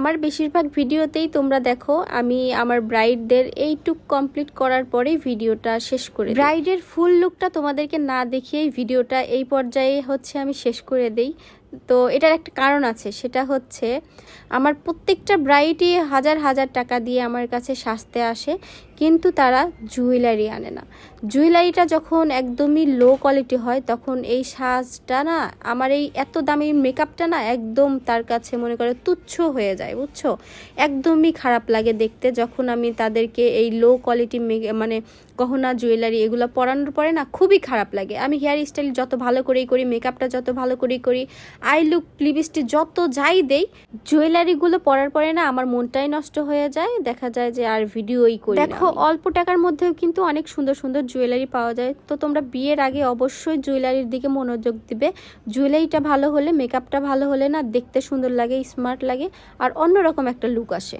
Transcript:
আমার বেশিরভাগ ভিডিওতেই তোমরা দেখো, আমি আমার ব্রাইডদের এইটুক কমপ্লিট করার পরেই ভিডিওটা শেষ করে ব্রাইডের ফুল লুকটা তোমাদেরকে না দেখিয়েই ভিডিওটা এই পর্যায়ে হচ্ছে আমি শেষ করে দেই। তো এটার একটা কারণ আছে, সেটা হচ্ছে আমার প্রত্যেকটা ব্রাইডই হাজার হাজার টাকা দিয়ে আমার কাছে সাজতে আসে, কিন্তু তারা জুয়েলারি আনে না। জুয়েলারিটা যখন একদমই লো কোয়ালিটি হয়, তখন এই সাজটা না, আমার এই এত দামি মেকআপটা না একদম তার কাছে মনে করে তুচ্ছ হয়ে যায়, বুঝছ? একদমই খারাপ লাগে দেখতে, যখন আমি তাদেরকে এই লো কোয়ালিটি মানে গহনা জুয়েলারি এগুলো পরানোর পরে না খুবই খারাপ লাগে। আমি হেয়ার স্টাইল যত ভালো করেই করি মেকআপটা যত ভালো করেই করি আই লুক লিপস্টিক যত যাই দেই, জুয়েলারিগুলো পরার পরে না আমার মনটাই নষ্ট হয়ে যায়। দেখা যায় যে আর ভিডিওই করি দেখো, অল্প টাকার মধ্যেও কিন্তু অনেক সুন্দর সুন্দর জুয়েলারি পাওয়া যায়। তো তোমরা বিয়ের আগে অবশ্যই জুয়েলারির দিকে মনোযোগ দিবে। জুয়েলারিটা ভালো হলে, মেকআপটা ভালো হলে না দেখতে সুন্দর লাগে, স্মার্ট লাগে, আর অন্যরকম একটা লুক আসে।